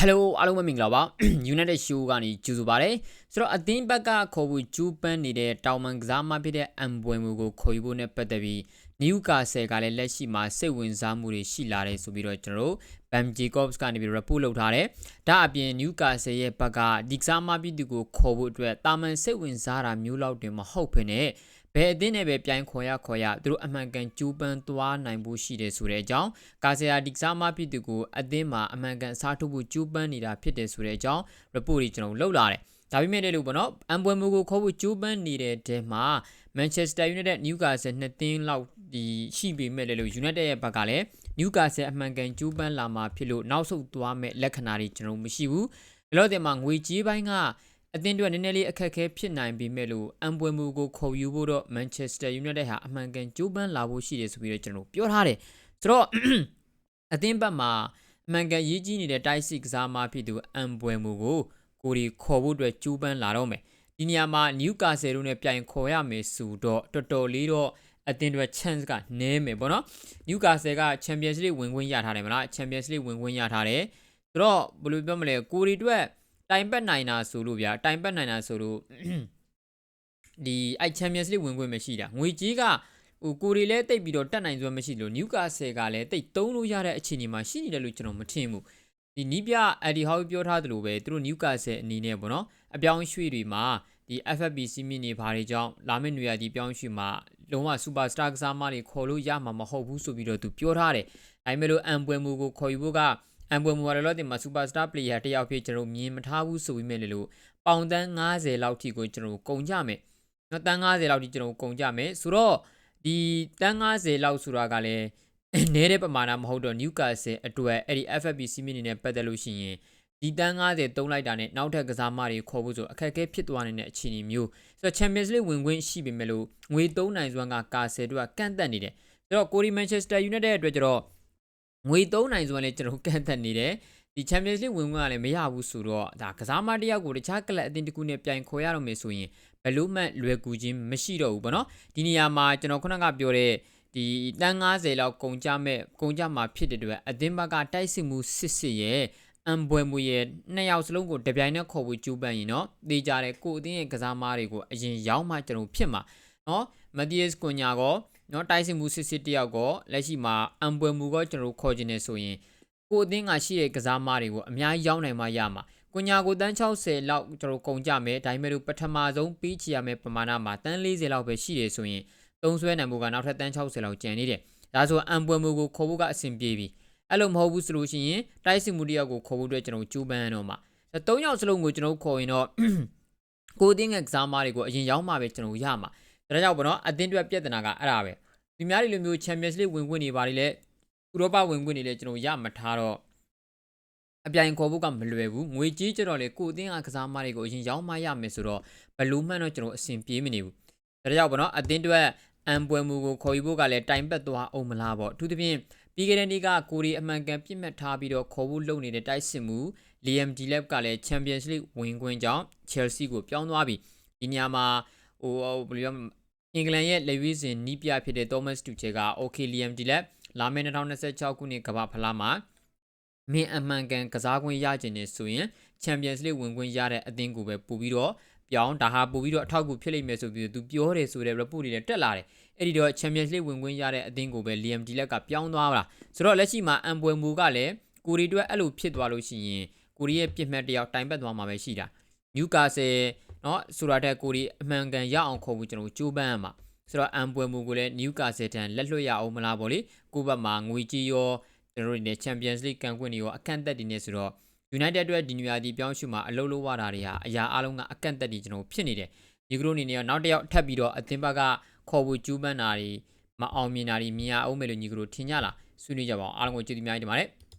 Hello အားလုံးပဲမင်္ဂလာပါ United Show ကနေကြိုဆိုပါရစေဆိုတော့အသင်းဘက်ကခေါ်ဖို့ဂျူးပန်းနေတဲ့တောင်မန်ကစားမဖြစ်တဲ့အမ်ပွဲမူကိုခေါ်ယူဖို့နဲ့ပတ်သက်ပြီးနယူကာဆယ်ကလည်းလက်ရှိမှာစိတ်ဝင်စားမှုတွေရှိလာတယ်ဆိုပြီးတော့ကျွန်တော်တို့ Bam Jacobs ကနေပြီး report လုပ်ထားတယ်ဒါအပြင်နယူကာဆယ်ရဲ့ဘက်ကဒီကစားမဖြစ်သူကိုခေါ်ဖို့အတွက်တာမန်စိတ်ဝင်စားတာမျိုးလောက်တင်မဟုတ်ဘဲနဲ့ ဘယ်အသင်းနဲ့ပဲပြိုင်ခေါ်ရခေါ်ရသူတို့အမှန်ကန်ကျူးပန်းသွားနိုင်ဖို့ရှိတယ်ဆိုတဲ့အကြောင်းကာဆီယာဒီကစားမဖြစ်သူကိုအသင်းမှာအမှန်ကန်အစားထိုးဖို့ကျူးပန်းနေတာဖြစ်တယ်ဆိုတဲ့အကြောင်း report တွေကျွန်တော်လုပ်လာတယ်ဒါပေမဲ့လည်းလို့ပေါ့နော်အမ်ပွဲမူကိုခေါ်ဖို့ကျူးပန်းနေတဲ့တဲမှာ Manchester United Newcastle နှစ်သင်းလောက်ဒီရှိပေမဲ့လည်းလို့ United ရဲ့ဘက်ကလည်း Newcastle အမှန်ကန်ကျူးပန်းလာမှာဖြစ်လို့နောက်ဆုတ်သွားမဲ့လက္ခဏာတွေကျွန်တော်မရှိဘူးဘယ်လို့တင်မှာငွေကြေးပိုင်းက အသင်းတွေနည်းနည်းလေးအခက်အခဲဖြစ်နိုင်ပေမဲ့လို့အမ်ပွဲမူကိုခေါ်ယူဖို့တော့ Manchester United ဟာအမှန်ကန်ကြိုးပမ်းလာဖို့ရှိတယ်ဆိုပြီးတော့ကျွန်တော်ပြောထားတယ်ဆိုတော့အသင်းဘက်မှာအမှန်ကန်ရေးကြီးနေတဲ့တိုက်စစ်ကစားမဖြစ်သူအမ်ပွဲမူကိုကိုဒီခေါ်ဖို့အတွက်ကြိုးပမ်းလာတော့မယ်ဒီနေရာမှာ Newcastle တို့နဲ့ပြိုင်ခေါ်ရမယ်ဆိုတော့တော်တော်လေးတော့အသင်းတွေ chance ကနည်းမယ်ပေါ့နော် Newcastle က Champions League ဝင်ခွင့်ရထားတယ်မလား Champions League ဝင်ခွင့်ရထားတယ်ဆိုတော့ဘယ်လိုပြောမလဲကိုဒီအတွက် တိုင်ပတ်နိုင်တာဆိုလို့ဗျာတိုင်ပတ်နိုင်တာဆိုလို့ဒီအဲ့ Champions League ဝင်ခွင့်မရှိတာငွေကြီးကဟိုကိုရီလည်းတိတ်ပြီးတော့တက်နိုင်စွမ်းမရှိလို့ Newcastle ကလည်းတိတ်သုံးလို့ရတဲ့အခြေအနေမှာရှိနေတယ်လို့ကျွန်တော်မထင်ဘူးဒီနီးပြအဒီဟောက်ပြောထားသလိုပဲသူတို့ Newcastle အနေနဲ့ပေါ့နော်အပြောင်းရွှေ့တွေမှာဒီ FFP စီမီနေဘာတွေကြောင့်လာမယ့်နေရာဒီပြောင်းရွှေ့မှာလုံးဝ superstar ကစားမတွေခေါ်လို့ရမှာမဟုတ်ဘူးဆိုပြီးတော့သူပြောထားတယ်ဒါပေမဲ့လို့အမ်ပွဲမူကိုခေါ်ယူဖို့က အမ်ပွဲမူရလောတင်မှာ superstar player တယောက်ဖြစ်ကျွန်တော်မြင်မထားဘူးဆိုပြီးမဲ့လေလို့ပေါင်တန်း90လောက်ထိကိုကျွန်တော်ကုန်ကြမယ်နော်တန်း90လောက်ထိကျွန်တော်ကုန်ကြမယ်ဆိုတော့ဒီတန်း90လောက်ဆိုတာကလည်းနဲတဲ့ပမာဏမဟုတ်တော့ Newcastle အတွက်အဲ့ဒီ FFP စီမီနေနဲ့ပတ်သက်လို့ရှိရင်ဒီတန်း90တုံးလိုက်တာနဲ့နောက်ထပ်ကစားမတွေခေါ်ဖို့ဆိုအခက်အခဲဖြစ်သွားနေတဲ့အခြေအနေမျိုးဆိုတော့ Champions League ဝင်ခွင့်ရှိပေမဲ့လို့ငွေ3နိုင်စွမ်းကကာဆယ်တို့ကကန့်သက်နေတယ်ဆိုတော့ကိုရီ Manchester United အတွက်ကျတော့ ငွေ3နိုင်စွမ်းလည်းကျွန်တော်ကန့်သက်နေတယ်ဒီ Champions League ဝင်ခွင့်ကလည်းမရဘူးဆိုတော့ဒါကစားမတယောက်ကိုတခြားကလပ်အသင်းတစ်ခုနဲ့ပြိုင်ခေါ်ရတော့မယ်ဆိုရင်ဘယ်လို့မှလွယ်ကူခြင်းမရှိတော့ဘူးပေါ့နော်ဒီနေရာမှာကျွန်တော်ခုနကပြောတဲ့ဒီတန်း90လောက်ကုန်ကြမဲ့ကုန်ကြမှာဖြစ်တဲ့အတွက်အသင်းဘက်ကတိုက်စစ်မှုစစ်စစ်ရဲ့အမ်ဘွယ်မူရဲ့နှစ်ယောက်စလုံးကိုတပြိုင်နက်ခေါ်ဖို့ကြိုးပမ်းရင်တော့တေးကြတယ်ကိုအသင်းရဲ့ကစားမားတွေကိုအရင်ရောက်မှကျွန်တော်ဖြစ်မှာနော်မက်တီးယက်စ်ကွန်ညာကော နော်တိုက်စစ်မှုစစ်စစ်တယောက်ကောလက်ရှိမှာအမ်ဘွယ်မူကောကျွန်တော်ခေါ်ခြင်းနေဆိုရင်ကိုအသင်းကရှိတဲ့ကစားမားတွေကိုအများကြီးရောက်နိုင်မှရမှာကွန်ညာကိုတန်း60လောက်ကျွန်တော်ကုန်ကြမယ်ဒါပေမဲ့လို့ပထမဆုံးပြီးချရမယ်ပမာဏမှာတန်း40လောက်ပဲရှိတယ်ဆိုရင်သုံးဆွဲနိုင်မှုကနောက်ထပ်တန်း60လောက်ကျန်နေတယ်ဒါဆိုအမ်ပွဲမှုကိုခေါ်ဖို့ကအဆင်ပြေပြီအဲ့လိုမဟုတ်ဘူးဆိုလို့ရှိရင်တိုက်စစ်မှုတယောက်ကိုခေါ်ဖို့အတွက်ကျွန်တော်ကြိုးပမ်းတော့မှာ၃ယောက်စလုံးကိုကျွန်တော်ခေါ်ရင်တော့ကိုအတင်းငယ်ကစားမားတွေကိုအရင်ရောက်မှပဲကျွန်တော်ရမှာ ဒါကြောင့်ပေါ့နော်အတင်းတွက်ပြဿနာကအဲ့ဒါပဲဒီများတွေလိုမျိုး Champions League ဝင်ခွင့်နေပါလေလေဥရောပဝင်ခွင့်နေလေကျွန်တော်ရမထားတော့အပြိုင်ခေါ်ဖို့ကမလွယ်ဘူးငွေကြီးကြတော့လေကိုအတင်းကကစားမားတွေကိုအရင်ရောက်မှရမယ်ဆိုတော့ဘလူးမှန်တော့ကျွန်တော်အဆင်ပြေမနေဘူးဒါကြောင့်ပေါ့နော်အတင်းတွက်အမ်ပွဲမူကိုခေါ်ယူဖို့ကလည်းတိုင်ပတ်သွားအောင်မလားပေါ့အထူးသဖြင့်ပြီးခဲ့တဲ့နေ့ကကိုရီအမှန်ကန်ပြစ်မှတ်ထားပြီးတော့ခေါ်ဖို့လုပ်နေတဲ့တိုက်စစ်မှု Liam Delap ကလည်း Champions League ဝင်ခွင့်ကြောင့် Chelsea ကိုပြောင်းသွားပြီဒီနေရာမှာ ဟိုဘယ်လိုပြောအင်္ဂလန်ရဲ့လက်ရွေးစင်နီးပြဖြစ်တဲ့ Thomas Tuchel က OK Liam Delap လာမယ့်2026ခုနှစ်ကမ္ဘာဖလားမှာမင်းအမှန်ကန်ကစားခွင့်ရကျင်နေဆိုရင် Champions League ဝင်ခွင့်ရတဲ့အသင်းကိုပဲပို့ပြီးတော့ပြောင်းဒါဟာပို့ပြီးတော့အထောက်အကူဖြစ်လိမ့်မယ်ဆိုပြီးသူပြောတယ်ဆိုတဲ့ report တွေလည်းတက်လာတယ်အဲ့ဒီတော့ Champions League ဝင်ခွင့်ရတဲ့အသင်းကိုပဲ Liam Delap ကပြောင်းသွားပါလားဆိုတော့လက်ရှိမှာအမ်ပွဲမူကလည်းကိုရီတွက်အဲ့လိုဖြစ်သွားလို့ရှိရင်ကိုရီရဲ့ပြစ်မှတ်တယောက်တိုင်ပတ်သွားမှာပဲရှိတာ Newcastle เนาะဆိုတာတဲ့ကိုရီအမှန်ကန်ရအောင်ခေါ်ဖို့ကျွန်တော်ကြိုးပမ်းရမှာဆိုတော့အမ်ပွဲမူကိုလည်း Newcastle တန်လက်လွတ်ရအောင်မလားပေါ့လေကိုဘက်မှာငွေကြီးရောကျွန်တော်တို့နေ Champions League ကန်ခွင့်တွေရောအခန့်သက်တွေနေဆိုတော့ United အတွက်ဒီနေရာဒီပြောင်းရွှေ့မှာအလုပ်လုပ်ရတာတွေဟာအရာအလုံးကအကန့်အသတ်တွေကျွန်တော်ဖြစ်နေတယ်ဒီကရိုအနေနဲ့နောက်တစ်ယောက်ထပ်ပြီးတော့အသင်းဘက်ကခေါ်ဖို့ကျူးပန်းတာတွေမအောင်မြင်တာတွေမြင်ရအောင်မယ်လို့ညီကရိုထင်ကြလားဆွေးနွေးကြပါအောင်အားလုံးကိုကျေးဇူးများတင်ပါတယ်